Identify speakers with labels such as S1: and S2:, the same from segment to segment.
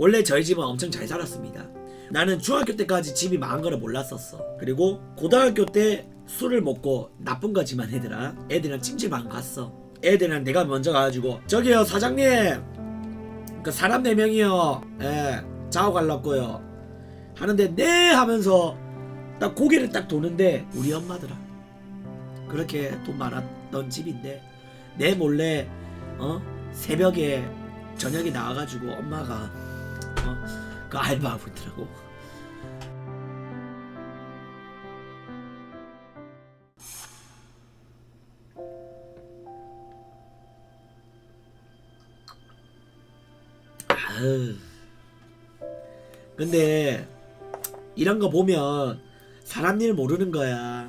S1: 원래 저희 집은 엄청 잘 살았습니다. 나는 중학교 때까지 집이 망한 거를 몰랐었어. 그리고 고등학교 때 술을 먹고 나쁜 거지만 애들아 애들이랑 찜질방 갔어. 애들이랑 내가 먼저 가가지고 저기요 사장님 그 사람 네 명이요. 예 자고 갈라고요. 하는데 네 하면서 딱 고개를 딱 도는데 우리 엄마더라. 그렇게 돈 많았던 집인데 내 몰래 어 새벽에 저녁에 나와가지고 엄마가 어그 알바하고 있더라고. 근데 이런 거 보면 사람 일 모르는 거야.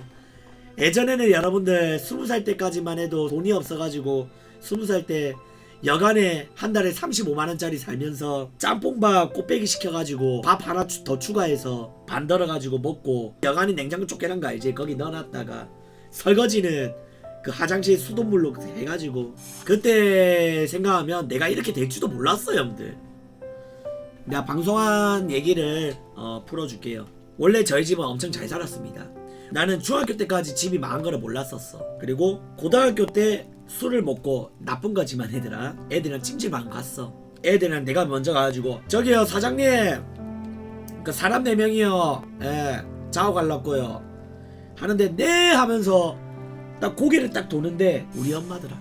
S1: 예전에는 여러분들 스무 살 때까지만 해도 돈이 없어가지고 스무 살때 여간에 한 달에 35만 원짜리 살면서 짬뽕밥 꽃배기 시켜가지고 밥 하나 추- 더 추가해서 반 덜어가지고 먹고 여간이 냉장고 쫓겨난 거 알지? 거기 넣어놨다가 설거지는 그 화장실 수돗물로 해가지고 그때 생각하면 내가 이렇게 될 줄도 몰랐어 형들. 내가 방송한 얘기를 어, 풀어줄게요. 원래 저희 집은 엄청 잘 살았습니다. 나는 중학교 때까지 집이 망한 거를 몰랐었어. 그리고 고등학교 때 술을 먹고 나쁜 거지만 애들아 애들이랑 찜질방 갔어. 애들이랑 내가 먼저 가가지고 저기요 사장님 그 사람 네 명이요. 예 자고 갈라고요. 하는데 네 하면서 딱 고개를 딱 도는데 우리 엄마더라.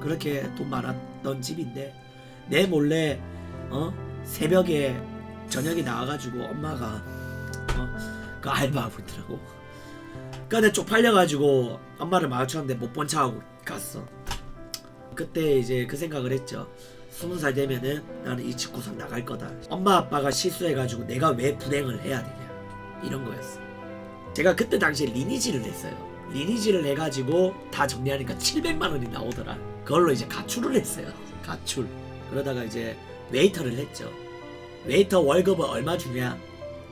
S1: 그렇게 돈 많았던 집인데 내 몰래 어 새벽에 저녁에 나와가지고 엄마가 어 그 알바하고 있더라고. 그러니까 내가 쪽팔려가지고 엄마를 마주쳤는데 못본 척하고 갔어. 그때 이제 그 생각을 했죠. 스무 살 되면은 나는 이 집구석 나갈 거다. 엄마 아빠가 실수해가지고 내가 왜 불행을 해야 되냐 이런 거였어. 제가 그때 당시에 리니지를 했어요. 리니지를 해가지고 다 정리하니까 700만 원이 나오더라. 그걸로 이제 가출을 했어요. 가출. 그러다가 이제 웨이터를 했죠. 웨이터 월급은 얼마 주냐?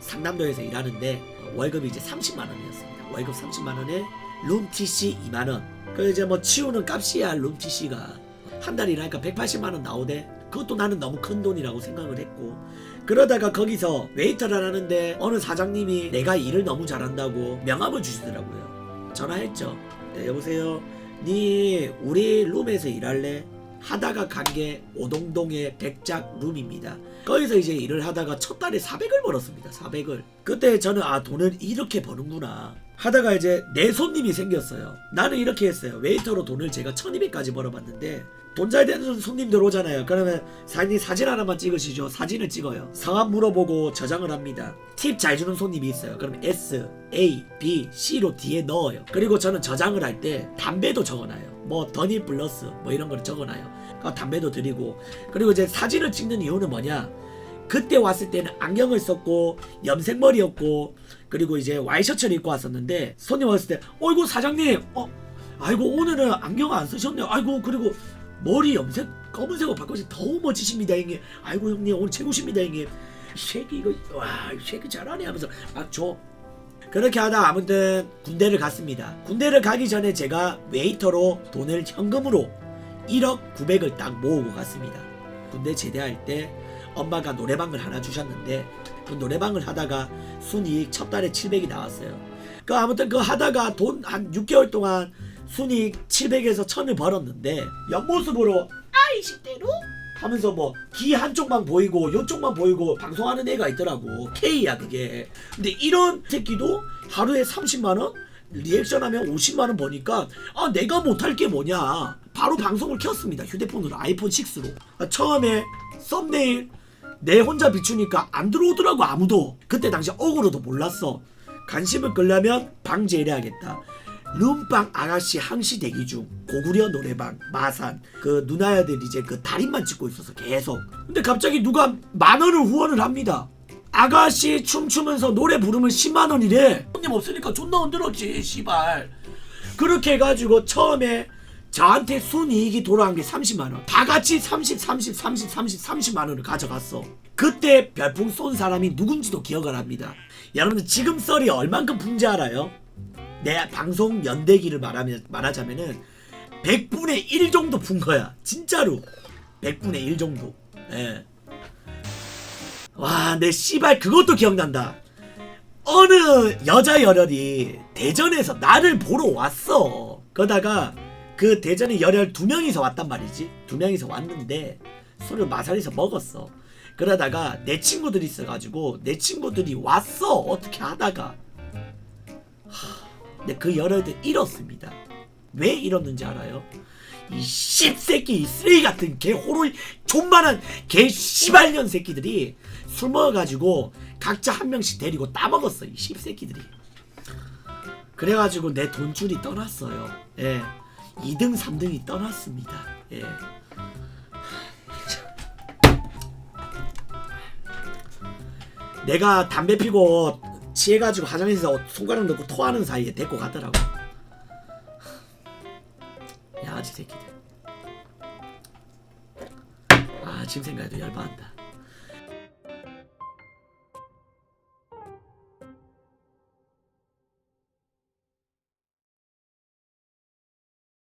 S1: 상남도에서 일하는데 어, 월급이 이제 30만 원이었습니다. 월급 30만 원에 룸 TC 2만 원. 그 이제 뭐 치우는 값이야 룸 TC가 한달 일하니까 180만 원 나오대. 그것도 나는 너무 큰 돈이라고 생각을 했고 그러다가 거기서 웨이터를 하는데 어느 사장님이 내가 일을 너무 잘한다고 명함을 주시더라고요. 전화했죠. 네, 여보세요. 니 우리 룸에서 일할래? 하다가 간 게 오동동의 백작 룸입니다. 거기서 이제 일을 하다가 첫 달에 400을 벌었습니다. 400을. 그때 저는 아 돈을 이렇게 버는구나. 하다가 이제 내 손님이 생겼어요. 나는 이렇게 했어요. 웨이터로 돈을 제가 1200까지 벌어봤는데 돈 잘 되는 손님들 오잖아요. 그러면 사장님 사진 하나만 찍으시죠. 사진을 찍어요. 성함 물어보고 저장을 합니다. 팁 잘 주는 손님이 있어요. 그럼 S, A, B, C로 뒤에 넣어요. 그리고 저는 저장을 할 때 담배도 적어놔요. 뭐 더니 플러스 뭐 이런 거를 적어놔요. 담배도 드리고 그리고 이제 사진을 찍는 이유는 뭐냐? 그때 왔을 때는 안경을 썼고 염색머리였고 그리고 이제 와이셔츠를 입고 왔었는데 손님 왔을 때 어이구 사장님 어 아이고 오늘은 안경 안 쓰셨네요. 아이고 그리고 머리 염색 검은색으로 바꿔서 더 멋지십니다 형님. 아이고 형님 오늘 최고십니다 형님. 이 새끼 이거 와이 새끼 잘하네 하면서 막 줘. 그렇게 하다 아무튼 군대를 갔습니다. 군대를 가기 전에 제가 웨이터로 돈을 현금으로 1억 900을 딱 모으고 갔습니다. 군대 제대할 때 엄마가 노래방을 하나 주셨는데 그 노래방을 하다가 순이익 첫 달에 700이 나왔어요. 그 아무튼 그 하다가 돈 한 6개월 동안 순이익 700에서 1000을 벌었는데 옆모습으로 아이 식대로? 하면서 뭐 귀 한쪽만 보이고 요쪽만 보이고 방송하는 애가 있더라고. K야 그게. 근데 이런 새끼도 하루에 30만원 리액션하면 50만원 버니까 아 내가 못할 게 뭐냐. 바로 방송을 켰습니다. 휴대폰으로 아이폰 6로. 처음에 썸네일 내 혼자 비추니까 안 들어오더라고 아무도. 그때 당시 억울로도 몰랐어. 관심을 끌려면 방제해야겠다. 룸빵 아가씨 항시 대기 중. 고구려 노래방 마산. 그 누나야들 이제 그 달인만 찍고 있어서 계속. 근데 갑자기 누가 만 원을 후원을 합니다. 아가씨 춤추면서 노래 부르면 10만 원이래. 손님 없으니까 존나 흔들었지 씨발. 그렇게 해가지고 처음에 저한테 순이익이 돌아간 게 30만 원. 다 같이 30, 30, 30, 30, 30만 원을 가져갔어. 그때 별풍 쏜 사람이 누군지도 기억을 합니다. 여러분들 지금 썰이 얼만큼 풍지 알아요? 내 방송 연대기를 말하면 말하자면은 100분의 1 정도 푼 거야. 진짜로. 100분의 1 정도. 예. 와, 내 씨발 그것도 기억난다. 어느 여자 열혈이 대전에서 나를 보러 왔어. 그러다가 그 대전에 열혈 두 명이서 왔단 말이지. 두 명이서 왔는데 술을 마산에서 먹었어. 그러다가 내 친구들이 있어가지고 내 친구들이 왔어. 어떻게 하다가. 하, 근데 그 열혈들 잃었습니다. 왜 잃었는지 알아요? 이 씹새끼 이 쓰레기 같은 개 호로 존만한 개 씨발년 새끼들이 술 먹어가지고 각자 한 명씩 데리고 따먹었어 이 씹새끼들이 그래가지고 내 돈줄이 떠났어요 예 2등 3등이 떠났습니다. 예. 내가 담배 피고 취해가지고 화장실에서 손가락 넣고 토하는 사이에 데리고 가더라고. 양아치 새끼들. 아 지금 생각해도 열받는다